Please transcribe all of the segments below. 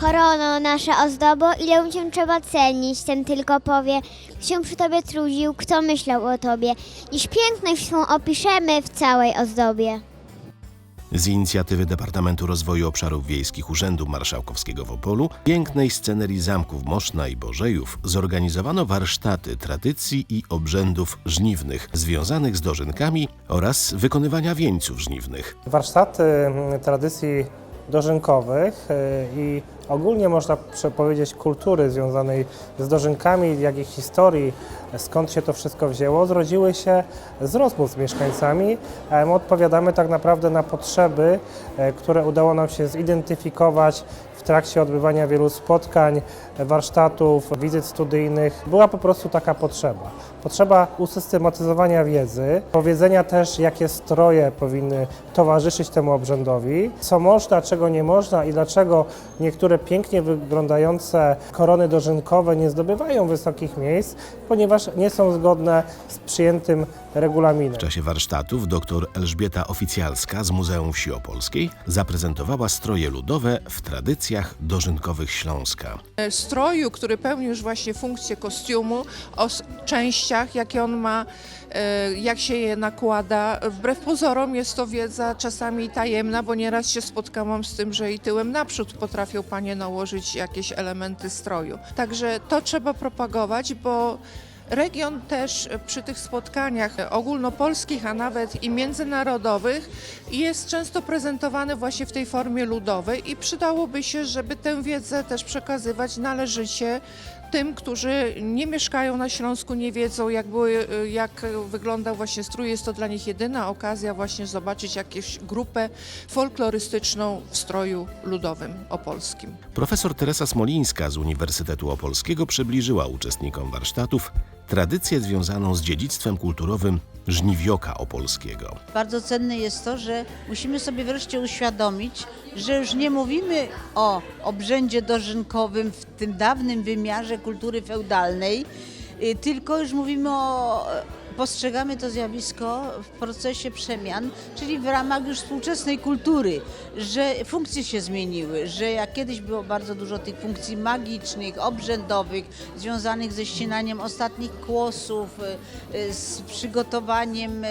Korono, nasza ozdobo, ile cię trzeba cenić, ten tylko powie, kto się przy tobie trudził, kto myślał o tobie. Dziś piękność swą opiszemy w całej ozdobie. Z inicjatywy Departamentu Rozwoju Obszarów Wiejskich Urzędu Marszałkowskiego w Opolu, pięknej scenerii zamków Moszna i Bożejów zorganizowano warsztaty tradycji i obrzędów żniwnych związanych z dożynkami oraz wykonywania wieńców żniwnych. warsztaty mm, tradycji dożynkowych y, i ogólnie można powiedzieć kultury związanej z dożynkami, jak i historii, skąd się to wszystko wzięło, zrodziły się z rozmów z mieszkańcami. My odpowiadamy tak naprawdę na potrzeby, e, które udało nam się zidentyfikować trakcie odbywania wielu spotkań, warsztatów, wizyt studyjnych. Była po prostu taka potrzeba. Potrzeba usystematyzowania wiedzy, powiedzenia też, jakie stroje powinny towarzyszyć temu obrzędowi, co można, czego nie można i dlaczego niektóre pięknie wyglądające korony dożynkowe nie zdobywają wysokich miejsc, ponieważ nie są zgodne z przyjętym regulaminem. W czasie warsztatów dr Elżbieta Oficjalska z Muzeum Wsi Opolskiej zaprezentowała stroje ludowe w tradycjach dożynkowych Śląska. stroju, który pełni już właśnie funkcję kostiumu, o częściach, jakie on ma, e, jak się je nakłada. Wbrew pozorom jest to wiedza czasami tajemna, bo nieraz się spotkałam z tym, że i tyłem naprzód potrafią panie nałożyć jakieś elementy stroju. Także to trzeba propagować, bo Region też przy tych spotkaniach ogólnopolskich, a nawet i międzynarodowych jest często prezentowany właśnie w tej formie ludowej i przydałoby się, żeby tę wiedzę też przekazywać należycie tym, którzy nie mieszkają na Śląsku, nie wiedzą jak, były, jak wyglądał właśnie strój. Jest to dla nich jedyna okazja właśnie zobaczyć jakąś grupę folklorystyczną w stroju ludowym opolskim. Profesor Teresa Smolińska z Uniwersytetu Opolskiego przybliżyła uczestnikom warsztatów tradycję związaną z dziedzictwem kulturowym żniwioka opolskiego. Bardzo cenne jest to, że musimy sobie wreszcie uświadomić, że już nie mówimy o obrzędzie dożynkowym w tym dawnym wymiarze kultury feudalnej, y, tylko już mówimy o. Postrzegamy to zjawisko w procesie przemian, czyli w ramach już współczesnej kultury, że funkcje się zmieniły, że jak kiedyś było bardzo dużo tych funkcji magicznych, obrzędowych, związanych ze ścinaniem ostatnich kłosów, y, y, z przygotowaniem y,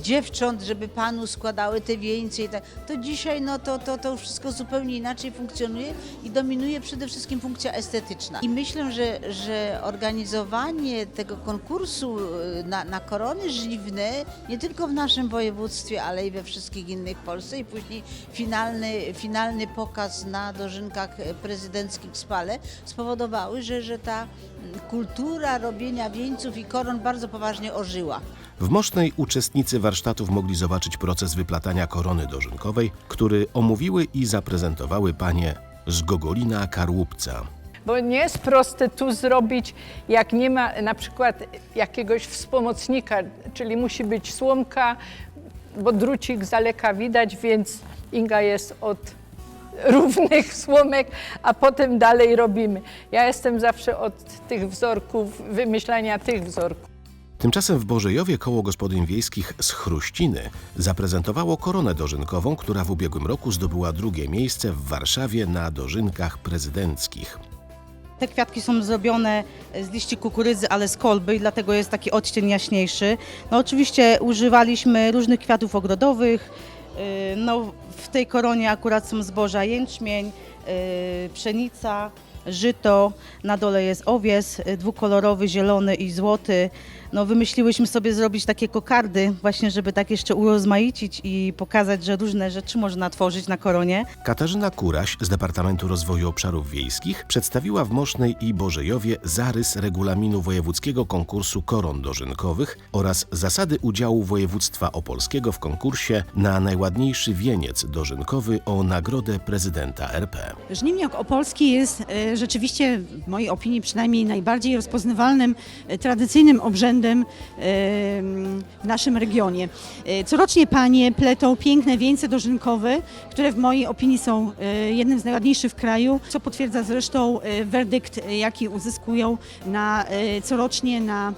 dziewcząt, żeby panu składały te wieńce i tak, to dzisiaj no to, to, to wszystko zupełnie inaczej funkcjonuje i dominuje przede wszystkim funkcja estetyczna. I myślę, że, że organizowanie tego konkursu y, na, na korony żniwne, nie tylko w naszym województwie, ale i we wszystkich innych w Polsce i później finalny, finalny pokaz na dożynkach prezydenckich w Spale spowodowały, że, że ta mm, kultura robienia wieńców i koron bardzo poważnie ożyła. W Mosznej uczestnicy warsztatów mogli zobaczyć proces wyplatania korony dożynkowej, który omówiły i zaprezentowały panie z Gogolina Karłupca. Bo nie jest proste tu zrobić, jak nie ma na przykład jakiegoś wspomocnika, czyli musi być słomka, bo drucik z daleka widać, więc Inga jest od równych słomek, a potem dalej robimy. Ja jestem zawsze od tych wzorków, wymyślania tych wzorków. Tymczasem w Bożejowie koło gospodyń wiejskich z Chruściny zaprezentowało koronę dożynkową, która w ubiegłym roku zdobyła drugie miejsce w Warszawie na dożynkach prezydenckich. Te kwiatki są zrobione z liści kukurydzy, ale z kolby i dlatego jest taki odcień jaśniejszy. No oczywiście używaliśmy różnych kwiatów ogrodowych. Yy, No, w tej koronie akurat są zboża jęczmień, yy, pszenica, żyto, na dole jest owies yy, dwukolorowy, zielony i złoty. No, wymyśliłyśmy sobie zrobić takie kokardy, właśnie żeby tak jeszcze urozmaicić i pokazać, że różne rzeczy można tworzyć na koronie. Katarzyna Kuraś z Departamentu Rozwoju Obszarów Wiejskich przedstawiła w Mosznej i Bożejowie zarys regulaminu wojewódzkiego konkursu koron dożynkowych oraz zasady udziału województwa opolskiego w konkursie na najładniejszy wieniec dożynkowy o nagrodę prezydenta RP. Żniwniak Opolski jest e, rzeczywiście, w mojej opinii przynajmniej, najbardziej rozpoznawalnym, e, tradycyjnym obrzędem e, w naszym regionie. E, Corocznie panie pletą piękne wieńce dożynkowe, które w mojej opinii są jednym z najładniejszych w kraju, co potwierdza zresztą werdykt, jaki uzyskują na, corocznie na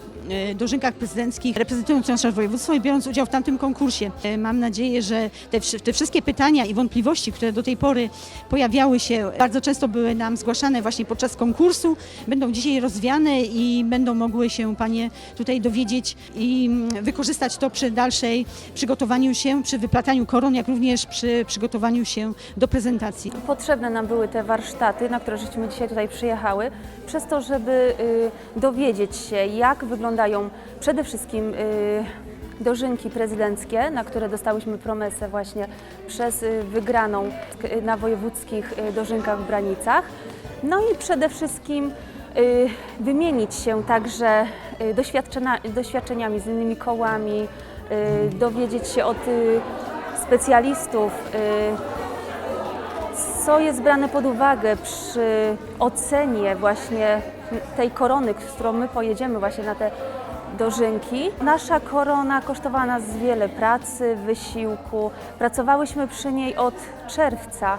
dożynkach prezydenckich, reprezentując nasze województwo i biorąc udział w tamtym konkursie. E, Mam nadzieję, że te, te wszystkie pytania i wątpliwości, które do tej pory pojawiały się, bardzo często były nam zgłaszane właśnie podczas konkursu, będą dzisiaj rozwiane i będą mogły się Panie tutaj dowiedzieć i mm, wykorzystać to przy dalszej przygotowaniu się, przy wyplataniu koron, jak również przy przygotowaniu się do prezentacji. Potrzebne nam były te warsztaty, na które żeśmy dzisiaj tutaj przyjechały, przez to, żeby y, dowiedzieć się, jak wyglądają przede wszystkim y, dożynki prezydenckie, na które dostałyśmy promesę właśnie przez y, wygraną na wojewódzkich y, dożynkach w Branicach. No i przede wszystkim wymienić się także doświadczeniami z innymi kołami, dowiedzieć się od specjalistów, co jest brane pod uwagę przy ocenie właśnie tej korony, z którą my pojedziemy właśnie na te dożynki. Nasza korona kosztowała nas wiele pracy, wysiłku. Pracowałyśmy przy niej od czerwca.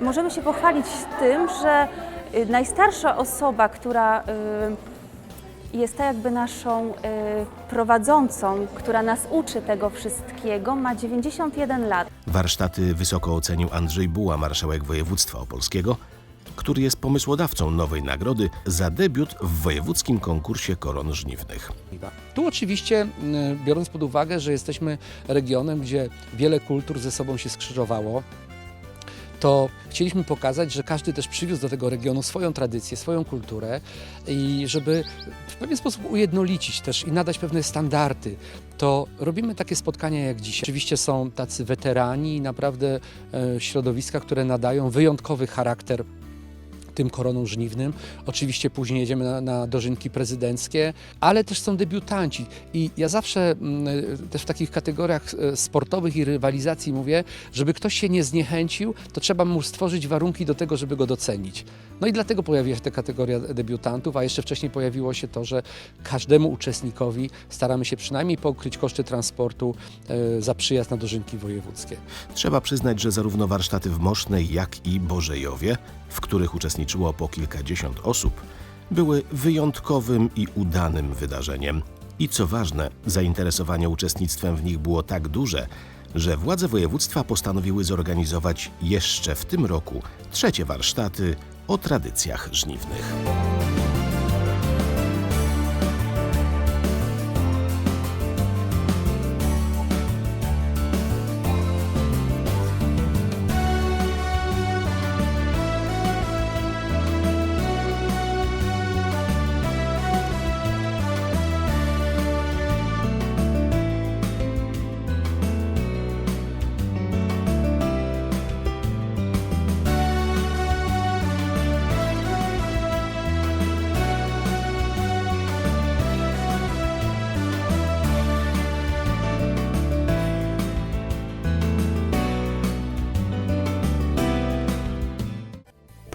Możemy się pochwalić tym, że y, najstarsza osoba, która y, jest tak jakby naszą y, prowadzącą, która nas uczy tego wszystkiego, ma 91 lat. Warsztaty wysoko ocenił Andrzej Buła, marszałek województwa opolskiego, który jest pomysłodawcą nowej nagrody za debiut w wojewódzkim konkursie koron żniwnych. Tu oczywiście, m, biorąc pod uwagę, że jesteśmy regionem, gdzie wiele kultur ze sobą się skrzyżowało, to chcieliśmy pokazać, że każdy też przywiózł do tego regionu swoją tradycję, swoją kulturę i żeby w pewien sposób ujednolicić też i nadać pewne standardy, to robimy takie spotkania jak dzisiaj. Oczywiście są tacy weterani i naprawdę e, środowiska, które nadają wyjątkowy charakter tym koroną żniwnym. Oczywiście później jedziemy na, na dożynki prezydenckie, ale też są debiutanci. I ja zawsze mm, też w takich kategoriach e, sportowych i rywalizacji mówię, żeby ktoś się nie zniechęcił, to trzeba mu stworzyć warunki do tego, żeby go docenić. No i dlatego pojawiła się ta kategoria debiutantów, a jeszcze wcześniej pojawiło się to, że każdemu uczestnikowi staramy się przynajmniej pokryć koszty transportu e, za przyjazd na dożynki wojewódzkie. Trzeba przyznać, że zarówno warsztaty w Mosznej, jak i Bożejowie, w których uczestniczyło po kilkadziesiąt osób, były wyjątkowym i udanym wydarzeniem. I co ważne, zainteresowanie uczestnictwem w nich było tak duże, że władze województwa postanowiły zorganizować jeszcze w tym roku trzecie warsztaty o tradycjach żniwnych.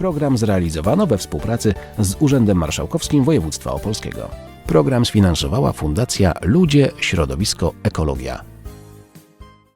Program zrealizowano we współpracy z Urzędem Marszałkowskim Województwa Opolskiego. Program sfinansowała Fundacja Ludzie, Środowisko, Ekologia.